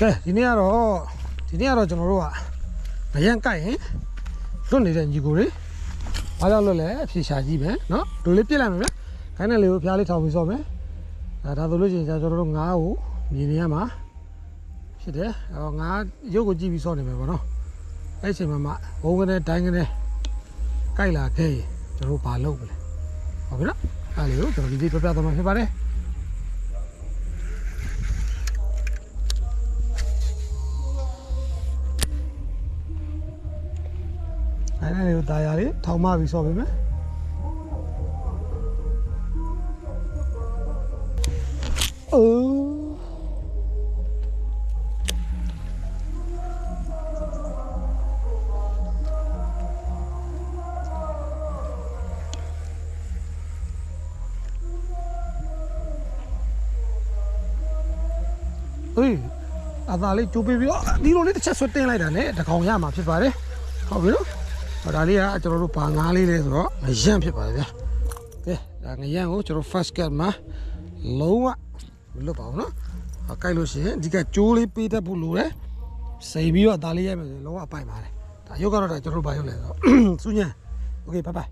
ကဲဒီနေ့ကတော့ဒီနေ့ကတော့ကျွန်တော်တို့ကမရန်ကြိုက်ရင်လွတ်နေတဲ့ညီကိုတွေဘာကြောင့်လွတ်လဲအဖြေရှာကြည့်မယ်နော်ဒိုလေးပြစ်လိုက်မယ်ဗျခိုင်းတဲ့လေးကိုဖျားလေးထောင်ပြီးစော့မယ်ဒါဒါဆိုလို့ရှိရင်ကျွန်တော်တို့ငားကိုမြင်နေရမှာဖြစ်တယ်အော်ငားရုပ်ကိုကြည့်ပြီးစော့နေမယ်ပေါ့နော်အဲ့ဒီအချိန်မှာမှဘုံကနေတိုင်းကနေကြိုက်လာခဲ့ရင်ကျွန်တော်တို့ဘာလုပ်မလဲဟုတ်ပြီနော်အဲ့လေးကိုကျွန်တော်ဒီလေးပြပြသွားမှာဖြစ်ပါတယ် အဲ့ဒါလေးကိုတာယာလေးထောင်မပြီးဆော့ပေးမယ်အိုးအေးအသာလေးကျိုးပေးပြီးတော့ဒီလိုလေးတစ်ချက်ဆွတ်တင်လိုက်တာနဲ့တကောင်ရမှာဖြစ်ပါတယ်ဟုတ်ပြီနော် ဟောဒါလေးကကျွန်တော်တို့ဘာငားလေးလဲဆိုတော့ငရန့်ဖြစ်ပါတယ်ဗျာကဲဒါငရန့်ကိုကျွန်တော် first cut မှာလုံးဝမလွတ်ပါဘူးเนาะဟောကြိုက်လို့ရှိရင်ဒီကကြိုးလေးပေးတတ်ဖို့လိုတယ်စိတ်ပြီးတော့ဒါလေးရိုက်မယ်ဆိုရင်လုံးဝပိုက်ပါတယ်ဒါရုပ်ကတော့ဒါကျွန်တော်တို့ဘာရုပ်လဲဆိုတော့ စူးညံโอเคဘိုင်ဘိုင်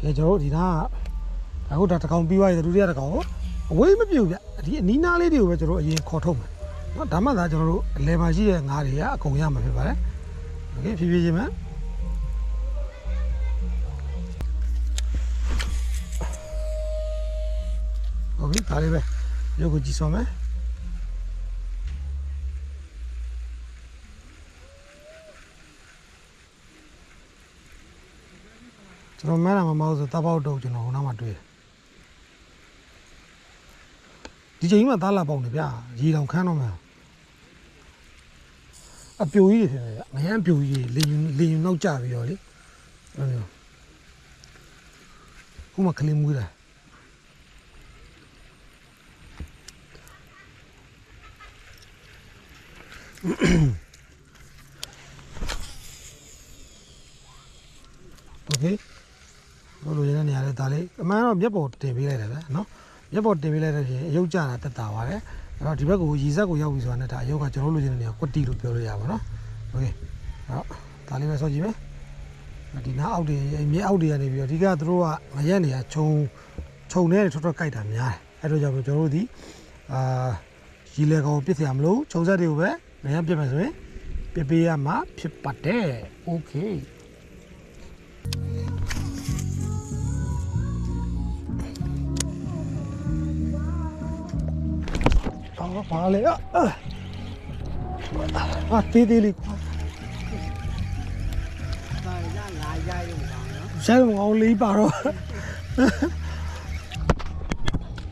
ကဲကျွန်တော်တို့ဒီနားကအခုဒါတစ်ကောင်ပြီးသွားပြီဒုတိယတစ်ကောင်ကိုအဝေးမပြုတ်ဗျဒီအနီးနားလေးတွေကိုပဲကျွန်တော်အရင်ခေါ်ထုတ်မယ် နော်ဒါမှသာကျွန်တော်တို့အလဲမှာရှိတဲ့ငါးတွေကအကုန်ရမှာဖြစ်ပါတယ်โอเคဖြည်းဖြည်းချင်းမှโอเคဒါလေးပဲရုပ်ကိုကြည့်ဆောင်မယ်ကျွန်တော်မဲတာမမဟုတ်ဆိုတပေါက်တော့ကျွန်တော်ဟိုနောက်မှာတွေ့တယ် ဒီချိန်မှာသားလာပေါက်နေဗျာရေတောင်ခမ်းတော့မှာအပြိုကြီးတွေဖြစ်နေဗျမဟန်းပြိုကြီးလေယူလေယူနောက်ကျပြီးတော့လေအဲ့လိုမျိုးခုမှကလေးမွေးတာโอเคဘလို့ရတဲ့နေရာလဲဒါလေးအမှန်တော့မျက်ပေါ်တင်ပေးလိုက်တယ်ဗျာနော် မျက်ပေါ်တင်ပေးလိုက်တဲ့ပြင်အယုတ်ကျတာတက်တာပါတယ်အဲ့တော့ဒီဘက်ကိုရီဆက်ကိုရောက်ပြီဆိုတာနဲ့ဒါအယုတ်ကကျွန်တော်တို့လိုချင်တဲ့နေရာကွက်တီလို့ပြောလို့ရပါတော့โอเคဟုတ်ဒါလေးပဲဆော့ကြည့်မယ်ဒီနားအောက်တွေမြေအောက်တွေကနေပြီးတော့အဓိကသူတို့ကမရက်နေရခြုံခြုံနေထွက်ထွက်ကြိုက်တာများတယ်အဲ့တော့ကြောင့်ကျွန်တော်တို့ဒီအာရီလေကောင်ပြစ်စရာမလိုခြုံဆက်တွေကိုပဲမရက်ပြစ်မယ်ဆိုရင်ပြပေးရမှာဖြစ်ပါတယ်โอเค အော်ပါလေอ่ะအာတေးသေးလေးကွာဒါရလာရရုံပါနော်ဆဲမအောင်လေးပါတော့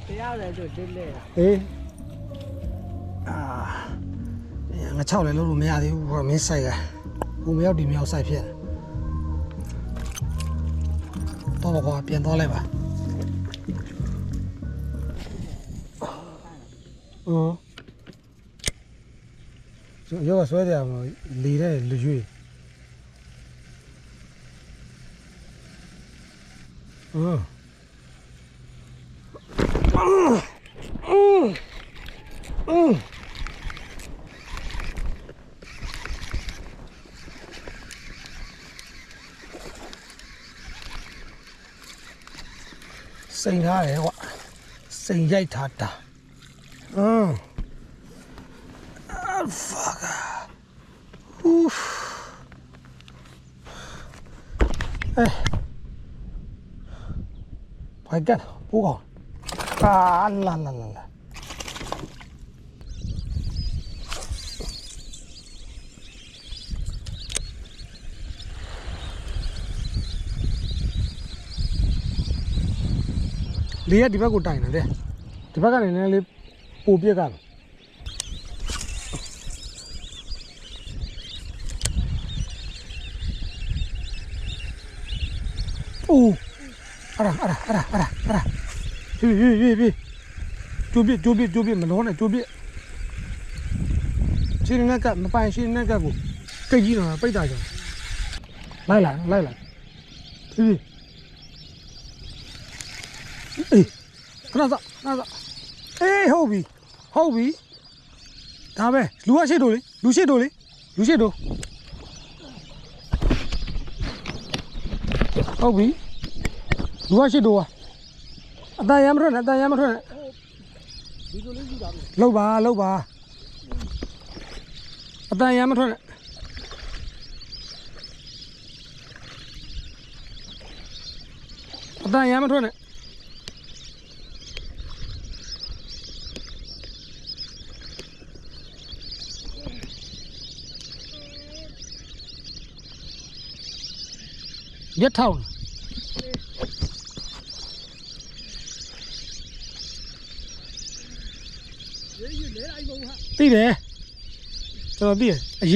တရားလည်းတို့ဒစ်လဲအေးအာငါချောက်လည်းလို့လို့မရသေးဘူးကွာမင်းဆိုင်ကကိုမရောက်ဒီမရောက်ဆိုင်ဖြစ်တော့ကွာပြန်သွားလိုက်ပါ အော်ရောဆွဲတယ်အောင်လေတဲ့လူရွေးအော်စိန်ထားတယ်ကွာစိန်ရိုက်ထားတာ အင်းအာဖာကာဟူးအဲဘိုင်ကန်ပူကောင်အာလာလာလာလာလေး ပိုပြက်ကမယ်အိုးအရာအရာအရာအရာအရာဟေးဟေးဟေးဟေးကျိုးပြကျိုးပြကျိုးပြမလုံးနဲ့ကျိုးပြရှင်းနေကမပိုင်ရှင်းနေကကိုကိတ်ကြီးတော့ပိတ်တာကြောင်လိုက်လာလိုက်လာဟေးအေးကခဏစောခဏစောအေးဟုတ်ပြီ ဟုတ်ပြီဒါပဲလူကရှိတို့လေလူရှိတို့လေလူရှိတို့ဟုတ်ပြီလူကရှိတို့อ่ะအတန်ရမထွက်နဲ့အတန်ရမထွက်နဲ့ဒီလိုလေးကြည့်တာပဲလှုပ်ပါလှုပ်ပါအတန်ရမထွက်နဲ့အတန်ရမထွက်နဲ့ ရက်ထောင်းရေးရေးလဲအိုင်ဘုံဟာသိတယ်ကျွန်တော်သိတယ်အရ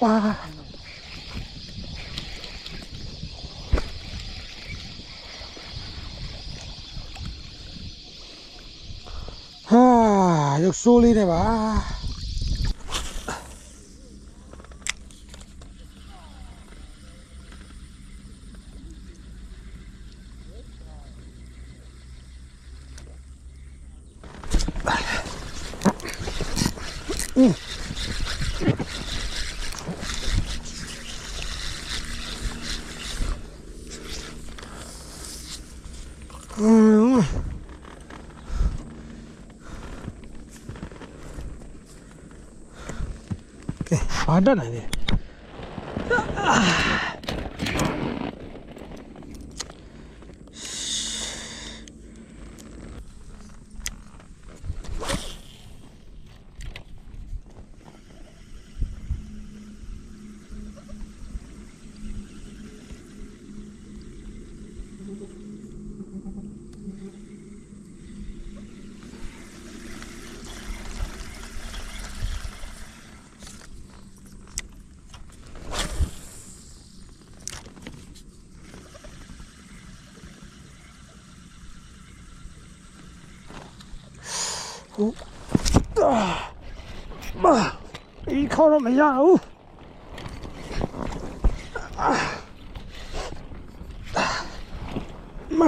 哇，啊，又疏离的吧。 ကဲဘာ တက်နိုင်လဲမဒီခေါ်တော့မရဘူးမမ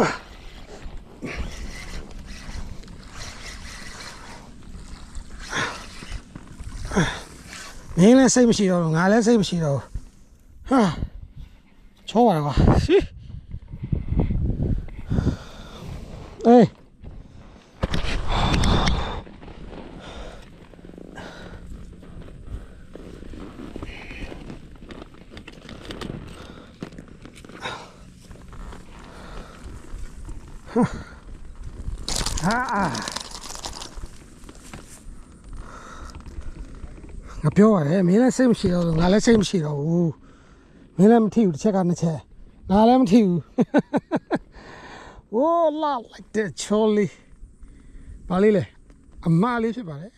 င်းလည်းစိတ်မရှိတော့ဘူးငါလည်းစိတ်မရှိတော့ဘူးဟာချောပါတော့ကွာရှိအေး ဟာငါပြောရတယ်မင်းလည်းစိတ်မရှိတော့ဘူးငါလည်းစိတ်မရှိတော့ဘူးမင်းလည်းမထီဘူးတစ်ချက်ကနှစ်ချက်ငါလည်းမထီဘူးဝိုးလာ like that chorley ပါလေးလေအမလေးဖြစ်ပါတယ်